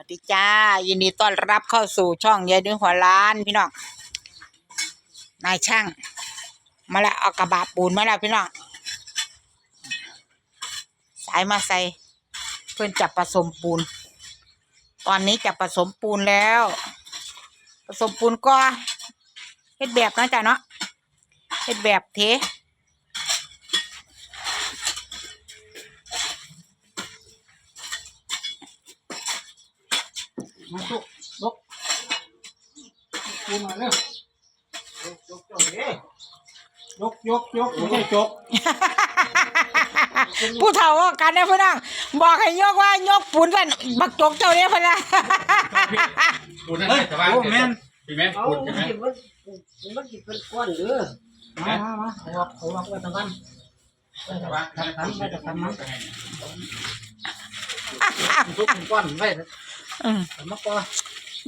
วัสดีจ้า ยินดีต้อนรับเข้าสู่ช่องยายดึงหัวล้านพี่น้องนายช่าง มาแล้วเอากระบะปูนมาแล้วพี่น้องสายมาใส่เพื่อนจับผสมปูน ตอนนี้จะผสมปูนแล้วผสมปูนก็เฮ็ดแบบนะจ๊ะเนาะเฮ็ดแบบเท มาสุกยกปูมาเร็วยกยกยกเด้ยกยกยกไม่ใช่จกผู้เฒ่าว่ากันนะพี่น้องบอกให้ยกว่ายกปูนกันบักจกเจ้าเนี่ยพะนะปูนนั่นเลยแต่ว่าโอ้แม่นพี่แม่เอาปูนใช่ไหมสิมันมันสิเป็นก้อนเด้อมามามาเอาออกเอาออกไว้ตะวันแต่ว่าทำทำไว้จะทำมันทุกคนก้อนไว้อืมทำมาก่อน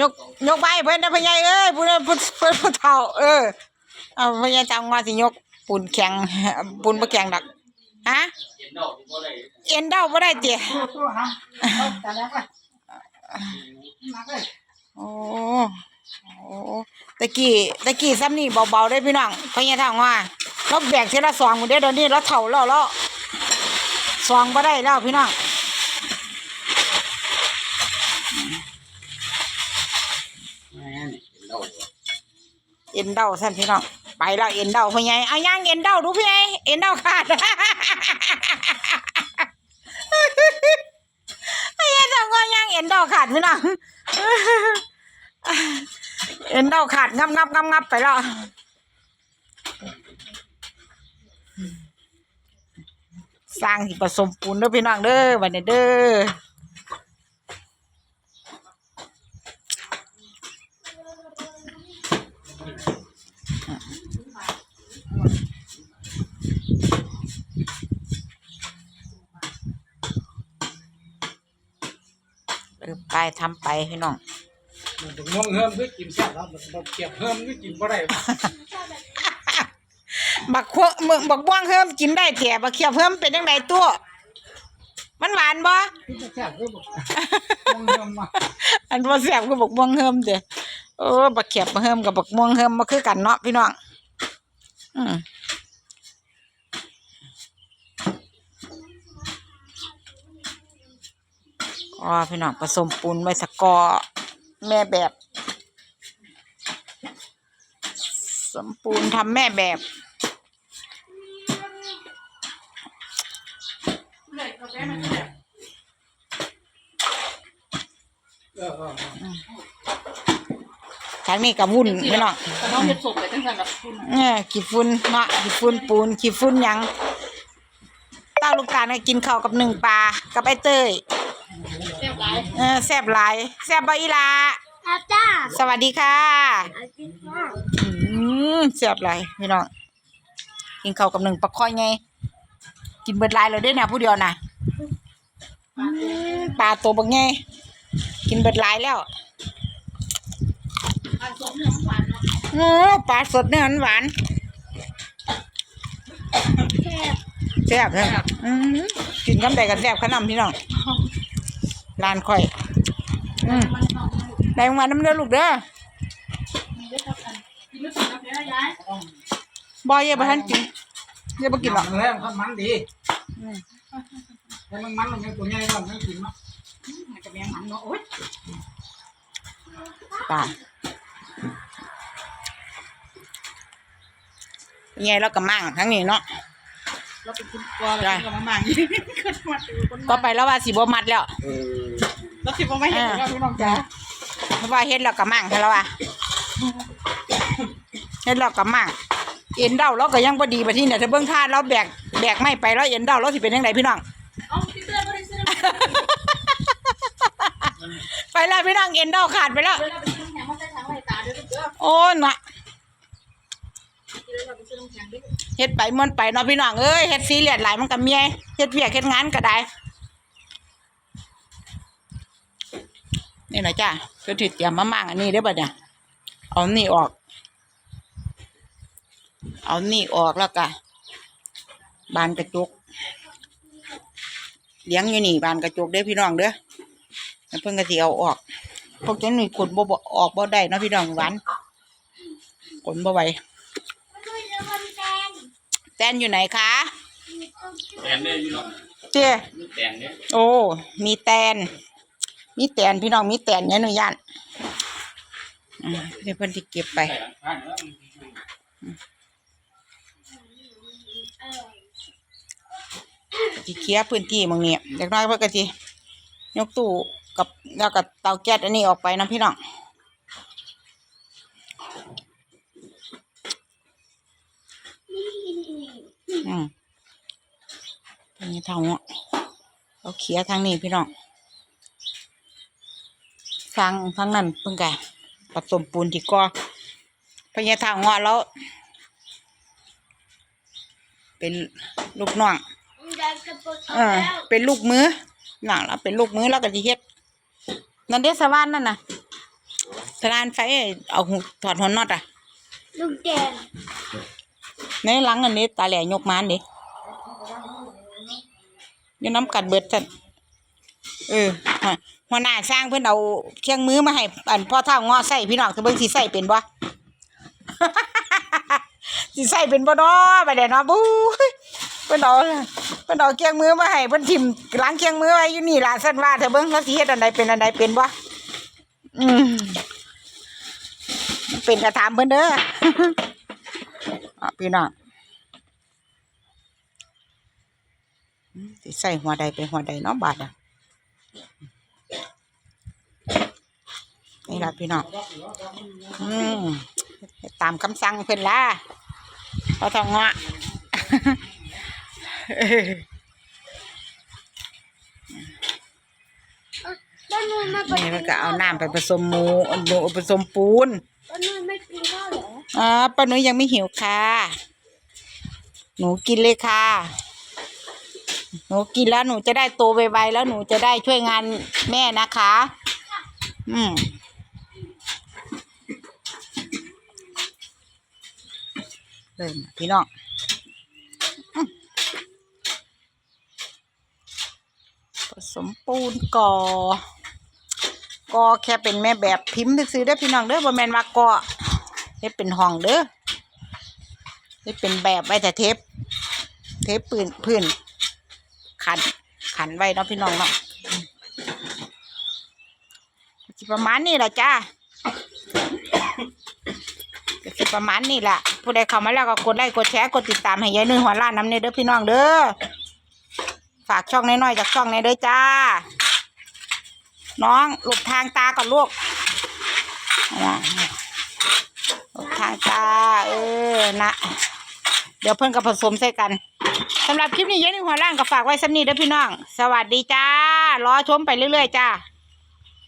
ยกยกไปเพิ่นนะพะยายเอ้ยผู้นั้นผู้เพิ่นผู้เฒ่าเออเอาพะยายจังว่าสิยกปูนแข็งปูนบ่แข็งดอกฮะเอ็นเดาบ่ได้เติตัวตัวฮะเอาแต่แล้วค่ะมาเลยโอ้โอ้ตะกี้ตะกี้ซ้ำนี่เบาๆได้พี่น้องพะยายทางว่าเราแบกทีละสองหมดเด้อเดี๋ยวนี้เราเฒ่าแล้วแล้วสองบ่ได้แล้วพี่น้อง แม่นี่เห็นเรา เอ็นเดาท่านพี่น้องไปแล้วเอ็นเดาพ่อใหญ่เอาย่างเอ็นเดาดูพี่ใหญ่เอ็นเดาขาดไอ้ยันจังว่าย่างเอ็นเดาขาดพี่น้องเอ็นเดาขาดงับงับงับงับไปแล้วสร้างที่ผสมปูนเด้อพี่น้องเด้อวันนี้เด้อ เออไปทำไปพี่น้องมันถึงม่วงเฮิมด้วยกินแซ่บแล้วมันเก็บเฮิมด้วยกินบ่ได้บักพวกมึงบักบ้วงเพิ่มกินได้แถบักเขียวเพิ่มเป็นยังไงตัว มันหวานบ่กินแซ่บด้วยบ่ม่วงเฮิมมา อันว่าแซ่บคือบักม่วงเพิ่มเด้อ โอ้บักเขียบเพิ่มกับบักม่วงเพิ่มมาคือกันเนาะพี่น้องอืมก็พี่น้องผสมปูนไว้สกอแม่แบบสมปูนทำแม่แบบออเออทางนี้กับวุ่นพี่น้องน้องเฮ็ดสุกไปจังซั่นดอกคุณเออขี้ฝุ่นเนาะขี้ฝุ่นปูนขี้ฝุ่นหยังเต้าลูกตาลก็กินข้าวกับหนึ่งปลากับไอ้เต้ยเรียบร้อยเออแซ่บหลายแซ่บบ่อีหลาอาจ้าสวัสดีค่ะอากินข้าวอืมแซ่บหลายพี่น้องกินข้าวกับหนึ่งปลาค่อยไง กินเบิดหลายเลยเด้อเนี่ยผู้เดียวน่ะอืมปลาตัวบักไงกินเบิดหลายแล้ว อันสมเนื้อหวานเนาะ โอ้ปลาสดเนื้อหวานแซ่บแซ่บแซ่บอืมกินกำใดกันแซ่บขนำพี่น้องร้านค่อยอืมมันหอมได้มาน้ำเด้อลูกเด้อมีด้วยครับกันกินด้วยกันแล้วนะยายบ่เย่บ่ทันกินเย่บ่กินหรอกมันแล้วมันมันดีอืมแต่มันมันมันตัวใหญ่มันไม่กินเนาะมันจะแม่งมันเนาะโอ๊ยตาย ยังไงเราก็มั่งทั้งนี้เนาะเราไปกินกลัวเรากินกับมาม่าอีกขึ้นมาดูคนต่อไปแล้วว่าสิบ่มัดแล้วเออเราคิดว่าไม่เห็นแล้วพี่น้องจ๋าเพราะว่าเฮ็ดแล้วก็มั่งใช่แล้วว่าเฮ็ดแล้วก็มั่งเอ็นเดาเราก็ยังบ่ดีบัดนี้เนี่ยถ้าเบิ่งท่าเราแบกแบกไม่ไปแล้วเอ็นเดาเราสิเป็นจังไดพี่น้องเอาพี่เต้ยบ่ได้ซื้อไปแล้วพี่น้องเอ็นเดาขาดไปแล้ว โอ้ยนะกินแล้วไปซื้อน้ำแข็งเฮ็ดไปม่วนไปเนาะพี่น้องเอ้ยเฮ็ดซีเรียสหลายมันก็เมียเฮ็ดเวียกเฮ็ดงานก็ได้นี่นะจ้าคือเตรียมมามั่งอันนี้ได้อบัดเนี่ยเอานี่ออก เอานี่ออกแล้วก็บานกระจกเลี้ยงอยู่นี่บานกระจกเด้อพี่น้องเด้อแล้วเพิ่นก็สิเอาออกพวกนี้หนุ่ยกดบ่บ่ออกบ่ได้เนาะพี่น้องหวาน กดบ่ไหวแตนอยู่ไหนคะแตนเนี่ยอยู่เนาะเจ้มีแตนเนี่ยโอ้ มีแตน มีแตนพี่น้องมีแตนเนี่ยหนูย่านอ่าเดี๋ยวเพิ่นสิเก็บไปใส่หลังบ้านแล้วมันอยู่สิเคลียร์พื้นที่หมองนี้เด็กน้อยเพิ่นก็สิยกตู้กับแล้วกับเตาแก๊สอันนี้ออกไปนะพี่น้องอืมเป็ นยังทางอะเราเคลียร์ทางนี้พี่น้องทางทางนั้นเพิ่งแกผสมปูนที่ก่อพญาทางเงาะแล้ว เป็นลูกน้องเออเป็นลูกมือหนังแล้วเป็นลูกมือแล้วก็สิเฮ็ดนั่นเด้สวานนั่นน่ะสวานไฟเอาหูถอดหัวน็อตอะ ลูกแดงในหลังอันนี้ตาแหล่ยกมานดิ อยู่น้ำกัดเบิดสั่นเออฮะหัวหน้าสร้างเพิ่นเอาเครื่องมือมาให้อันพ่อเท่างอใส่พี่น้องคือเบิ่งสิใส่เป็นบ่สิใส่เป็นบ่เนาะบัดเดี๋ยวเนาะบู๊ยเพิ่นเอาเพิ่นเอาเครื่องมือมาให้เพิ่นทิ่มล้างเครื่องมือไว้อยู่นี่ล่ะซั่นว่าเถอะเบิ่งแล้วสิเฮ็ดอันใดเป็นอันใดเป็นบ่อืมเป็นกระถามเพิ่นเด้ออะพี่น้องอืม สิใส่หัวใดไปหัวใดเนาะบาดอะนี่ล่ะพี่น้องอืมตามคำสั่งเพิ่นล่ะเขาทองเงาะป้านุ่นไม่นี่มันก็เอาน้ำไปผสมหมูเอาหมูผสมปูนป้านุ่นไม่กินข้าวเหรออ่าป้านุ้ยยังไม่หิวค่ะ หนูกินเลยค่ะ หนูกินแล้วหนูจะได้โตไวๆแล้วหนูจะได้ช่วยงานแม่นะคะ อืมเริ่มพี่น้องผสมปูนก่อก็แค่เป็นแม่แบบพิมพ์ซื้อๆเด้พี่น้องเด้อบ่แมนว่าก็เฮ็ดเป็นห้องเด้อเฮ็ดเป็นแบบไว้แต่เทป เทปปืนพื้น ขัน ขันไว้เนาะพี่น้องเนาะประมาณนี้แหละจ้าก็สิประมาณนี้แหละผู้ใดเข้ามาแล้วก็กดไลค์กดแชร์กดติดตามให้ยายนุ่ยหัวล้านน้ำเนเด้อพี่น้องเด้อฝากช่องน้อยๆจากช่องในเด้อจ้า น้องหลบทางตาก่อนลูกหลบทางตา เออนะ เดี๋ยวเพิ่นกับผสมใส่กัน สำหรับคลิปนี้เย็นหัวล่างก็ฝากไว้สำนีเด้อพี่น้อง สวัสดีจ้ารอชมไปเรื่อยๆจ้า